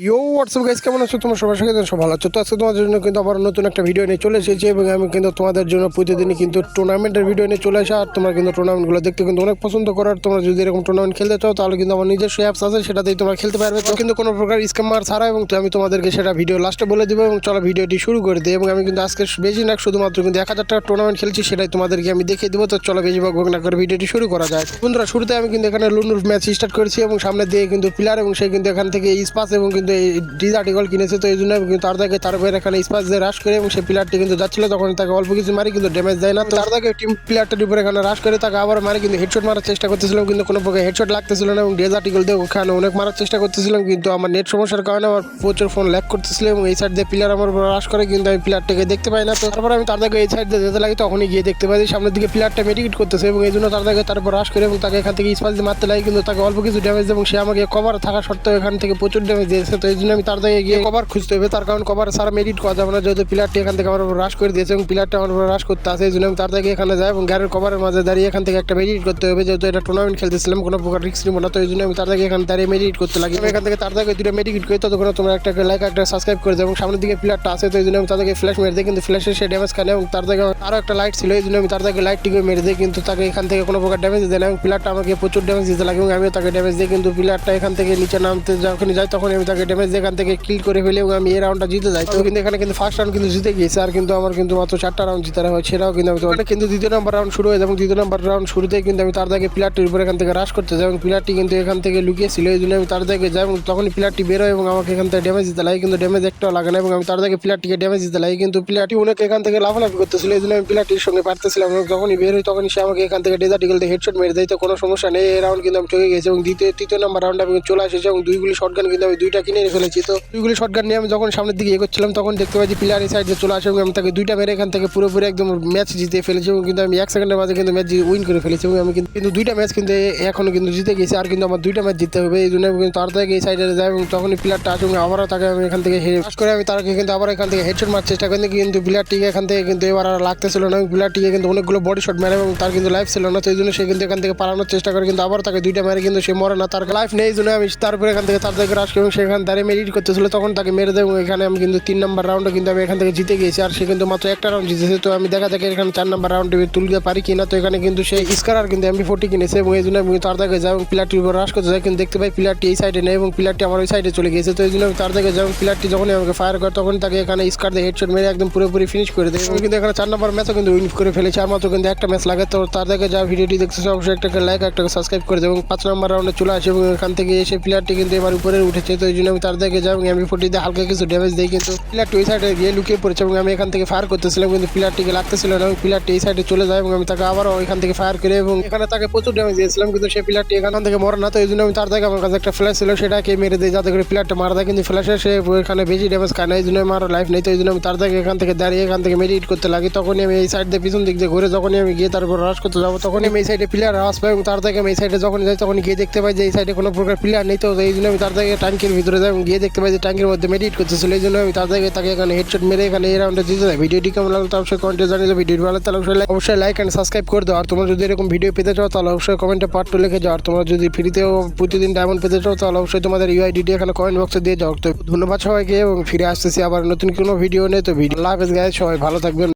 ইয়ো WhatsApp guys কেমন আছো? তোমার সবার সঙ্গে সব ভালো আছো? তো আজকে তোমাদের জন্য কিন্তু আবার নতুন একটা ভিডিও নিয়ে চলে এসেছি এবং আমি কিন্তু তোমাদের জন্য প্রতিদিনই কিন্তু টুর্নামেন্টের ভিডিও নিয়ে চলে আসা। আর তোমরা কিন্তু টুর্নামেন্টগুলো দেখতে কিন্তু অনেক পছন্দ করার তোমরা যদি এরকম টুর্নামেন্ট খেলতে চাও, তাহলে কিন্তু আমার নিজস্ব অ্যাপস আছে, সেটাতেই তোমরা খেলতে পারবে। তো কিন্তু কোনো প্রকার স্ক্যামার ছাড়া এবং আমি তোমাদেরকে সেটা ভিডিও লাস্টে বলে দেবো এবং চলো ভিডিওটি শুরু করে দিই। এবং আমি কিন্তু আজকে বেশি না, শুধুমাত্র কিন্তু এক হাজার টাকা টুর্নামেন্ট খেলছি, সেটাই তোমাদেরকে আমি দেখিয়ে দেবো। তো চলো বেশি ভাগ না করে ভিডিওটি শুরু করা যায় বন্ধুরা, শুরুতে আমি কিন্তু এখানে লুনুর ম্যাচ স্টার্ট করেছি এবং সামনে দিয়ে কিন্তু প্লেয়ার এবং সে কিন্তু এখান থেকে স্পাস এবং কিন্তু এই ডিজ আর্টিকল কিনেছে, তো এই জন্য আমি কিন্তু তার তারপরে এখানে স্পাস দিয়ে রাশ করে, এবং সেই প্লেয়ারটি কিন্তু যাচ্ছিল, তখন তাকে অল্প কিছু মারি, কিন্তু ড্যামেজ দেয় না। তার থেকে টিম প্লেয়ারটার উপরে এখানে রাশ করে, তাকে আবার মারি, কিন্তু হেডশট মারার চেষ্টা করতেছিলাম, কিন্তু কোনো প্রকার হেডশট লাগতেছিল না, এবং ডেজ আর্টিকল দিয়ে ওখানে অনেক মারার চেষ্টা করতেছিলাম, কিন্তু আমার নেট সমস্যার কারণে আমার প্রচুর ফোন ল্যাক করতেছিল, এবং এই সাইড দিয়ে প্লেয়ার আমার উপর রাশ করে, কিন্তু আমি প্লেয়ারটাকে দেখতে পাই না। তো তারপর আমি তার থেকে এই সাইড দিয়ে যেতে লাগি, তখনই গিয়ে দেখতে পাই সামনের দিকে প্লেয়ারটা মেডিকেট করতেছে, এবং এই জন্য তার থেকে তারপর রাশ করে, এবং তাকে এখান থেকে স্পাস দিয়ে মারতে লাগে, কিন্তু তাকে অল্প কিছু ড্যামেজ এবং সে আমাকে কভার থাকা সত্ত্বেও এখান থেকে প্রচুর ড্যামেজ দিয়েছে। তো এই জন্য আমি তার থেকে গিয়ে কভার খুঁজতে হবে। তার কারণ কভার সারা মেডিট করা যাবে না। যেহেতু প্লেয়ারটি এখান থেকে আমার রাশ করে দিয়েছে এবং প্লেয়ারটা আমার রাশ করতে আসে, এই জন্য আমি তার থেকে এখানে যাই এবং গ্যারের কভারের মাঝে দাঁড়িয়ে এখান থেকে একটা মেডিট করতে হবে। যেহেতু এটা টুর্নামেন্ট খেলতেছিলাম, কোনো প্রকার রিক্স নিব না। তো এই জন্য আমি তার এখানে দাঁড়িয়ে মেডিট করতে লাগি। এখান থেকে তার থেকে দুটো মেডিকেট করি। ততক্ষণ তোমরা একটা লাইক একটা সাবস্ক্রাইব করে দেবো এবং সামনের দিকে প্লেয়ারটা আসে। তো এই জন্য আমি তাদেরকে ফ্ল্যাশ মেরে দিই। কিন্তু ফ্ল্যাশে সে ড্যামেজ খানে এবং তার থেকে আরও একটা লাইট ছিল। এই জন্য আমি তার থেকে লাইটটিকে মেরে দিই। কিন্তু তাকে এখান থেকে কোনো প্রকার ড্যামেজ দেয় না এবং প্লেয়ারটা আমাকে প্রচুর ড্যামেজ দিতে লাগে এবং আমিও তাকে ড্যামেজ দিই। কিন্তু প্লেয়ারটা এখান থেকে নিচে নামতে যখনই যাই তখন আমি তাকে ড্যামেজ দিয়ে এখান থেকে কিল করে ফেলি এবং আমি এই রাউন্ডটা জিতে যাই, তো কিন্তু এখানে কিন্তু ফার্স্ট রাউন্ড কিন্তু জিতে গিয়েছে। আর কিন্তু আমার কিন্তু মাত্র চারটা রাউন্ড জিতে হয়, সেটাও কিন্তু আমি কিন্তু দ্বিতীয় নম্বর রাউন্ড শুরু হয়ে এবং দ্বিতীয় নম্বর রাউন্ড শুরুতে কিন্তু আমি তার থেকে প্লেয়ারটির উপর এখান থেকে রাশ করতে যাই এবং প্লেয়ারটি কিন্তু এখান থেকে লুকিয়েছিল, এই জন্য আমি তার থেকে যাই এবং তখনই প্লেয়ারটি বেরোয় এবং আমাকে এখান থেকে ড্যামেজ দিতে লাগে, কিন্তু ড্যামেজ একটাও লাগে না এবং আমি তার থেকে প্লেয়ারটিকে ড্যামেজ দিতে লাগে, কিন্তু প্লেয়ারটি অনেক এখান থেকে লাফালাফি করতেছিল, এই জন্য আমি প্লেয়ারটির সঙ্গে পারতেছিলাম এবং যখনই বের হই তখনই সে আমাকে এখান থেকে ডেজার্টিকেল দিয়ে হেডশট মেরে দেয়, তো কোনো সমস্যা নেই, এই রাউন্ড কিন্তু আমি চলে গেছি এবং দ্বিতীয় তৃতীয় নম্বর রাউন্ড আমি চলে এসেছি এবং দুইগুলি শটগান কিন্তু আমি দুইটা কিনে ফেলেছি তো দুইগুলি শটগান নিয়ে আমি যখন সামনের দিকে এগোচ্ছিলাম, তখন দেখতে পাচ্ছি এই সাইডে চলে আসে এবং আমি তাকে দুইটা মেরে এখান থেকে পুরোপুরি একদম ম্যাচ জিতে ফেলেছি এবং কিন্তু আমি এক সেকেন্ডের মাঝে কিন্তু ম্যাচ উইন করে ফেলেছি এবং আমি কিন্তু দুইটা ম্যাচ কিন্তু এখনও কিন্তু জিতে গেছি, আর কিন্তু আমার দুইটা ম্যাচ জিততে হবে এই জন্য কিন্তু তার থেকে এই সাইডে যাই এবং তখনই প্লেয়ারটা আসে আবারও তাকে আমি এখান থেকে পাস করে আমি তাকে কিন্তু আবার এখান থেকে হেডশট মারার চেষ্টা করি। কিন্তু প্লেয়ারটিকে এখান থেকে কিন্তু এবার আর লাগতেছিল না। এবং প্লেয়ারটিকে কিন্তু অনেকগুলো বডি শট মেরে এবং তার কিন্তু লাইফ ছিল না, তো এই জন্য সে কিন্তু এখান থেকে পালানোর চেষ্টা করে, কিন্তু আবার তাকে দুইটা মেরে, কিন্তু সে মরে না, তার লাইফ নেই জন্য আমি তারপরে এখান থেকে তার থেকে রাশ এবং সেখানে দাঁড়িয়ে মেরিট করতেছিল, তখন তাকে মেরে দেবো। এখানে আমি কিন্তু তিন নম্বর রাউন্ডে কিন্তু আমি এখান থেকে জিতে গিয়েছি, আর সে কিন্তু মাত্র একটা রাউন্ড জিতেছে। তো আমি দেখা যাক এখানে চার নম্বর রাউন্ডে তুলতে পারি কিনা। তো এখানে কিন্তু সে স্কার কিন্তু এমপি ফোর্টি কিনেছে, এবং এই জন্য আমি তার থেকে যাই এবং প্লেয়ারটির উপর রাশ করতে যাই। কিন্তু দেখতে পাই প্লেয়ারটি এই সাইডে নেই এবং প্লেয়ারটি আমার ওই সাইডে চলে গিয়েছে। তো এই জন্য আমি তার থেকে যাই এবং প্লেয়ারটি যখনই আমাকে ফায়ার করে, তখন তাকে এখানে স্কার দিয়ে হেডশট মেরে একদম পুরোপুরি ফিনিশ করে দেয়। এবং কিন্তু এখানে চার নম্বর ম্যাচও কিন্তু উইন করে ফেলেছে, আর মাত্র কিন্তু একটা ম্যাচ লাগে। তো তার থেকে যা ভিডিওটি দেখতেছে অবশ্যই একটা লাইক একটা সাবস্ক্রাইব করে দেয় এবং পাঁচ নম্বর রাউন্ডে চলে আসে এবং এখান থেকে এসে প্লেয়ারটি কিন্তু এবার উপরে উঠেছে। তো এই জন্য আমি তার থেকে যাই এবং এমপি ফোর্টিতে হালকা কিছু ড্যামেজ দিই, কিন্তু প্লেয়ারটি ওই সাইডে গিয়ে লুকিয়ে পড়েছে এবং আমি এখান থেকে ফায়ার করতেছিলাম, কিন্তু প্লেয়ারটিকে লাগতেছিল না এবং প্লেয়ারটি এই সাইডে চলে যায় এবং আমি তাকে আবারও এখান থেকে ফায়ার করে এবং এখানে তাকে প্রচুর ড্যামেজ দিয়েছিলাম, কিন্তু সেই প্লেয়ারটি এখান থেকে মরে না। তো এই জন্য আমি তার থেকে আমার কাছে একটা ফ্ল্যাশ ছিল, সেটাকে মেরে দিই যাতে করে প্লেয়ারটা মারা দেয় কিন্তু ফ্ল্যাশে সে এখানে বেশি ড্যামেজ খায় না, এই জন্য আমার লাইফ নেই। তো এই জন্য আমি তার থেকে এখান থেকে দাঁড়িয়ে এখান থেকে মেডিট করতে লাগি। তখনই আমি এই সাইড দিয়ে পিছন দিক দিয়ে ঘুরে যখনই আমি গিয়ে তারপর রাশ করতে যাব, তখনই আমি এই সাইডে প্লেয়ার আওয়াজ পাই এবং তার থেকে আমি এই সাইডে যখন যাই তখন গিয়ে দেখতে পাই যে এই সাইডে কোনো প্রকার প্লেয়ার নেই। তো এই জন্য আমি তার থেকে ট্যাঙ্কের ভিতরে এবং গিয়ে দেখতে পাই যে ট্যাঙ্কের মধ্যে মেডিট করতেছিল, এই জন্য আমি তার থেকে তাকে এখানে হেডশট মেরে এখানে এই রাউন্ডে জিতে যায় ভিডিওটি কেমন লাগল তো অবশ্যই কমেন্টে জানিয়ে দেবো। ভিডিওটি ভালো তাহলে অবশ্যই অবশ্যই লাইক অ্যান্ড সাবস্ক্রাইব করে দাও। আর তোমরা যদি এরকম ভিডিও পেতে চাও, তাহলে অবশ্যই কমেন্টে পার্ট টু লিখে যাও। আর তোমরা যদি ফ্রিতেও প্রতিদিন ডায়মন্ড পেতে চাও, তাহলে অবশ্যই তোমাদের ইউআইডিটি এখানে কমেন্ট বক্সে দিয়ে যাও। তো ধন্যবাদ সবাইকে, এবং ফিরে আসতেছি আবার নতুন কোনো ভিডিও নেই তো ভিডিও লাভ গায়ে সবাই ভালো থাকবেন।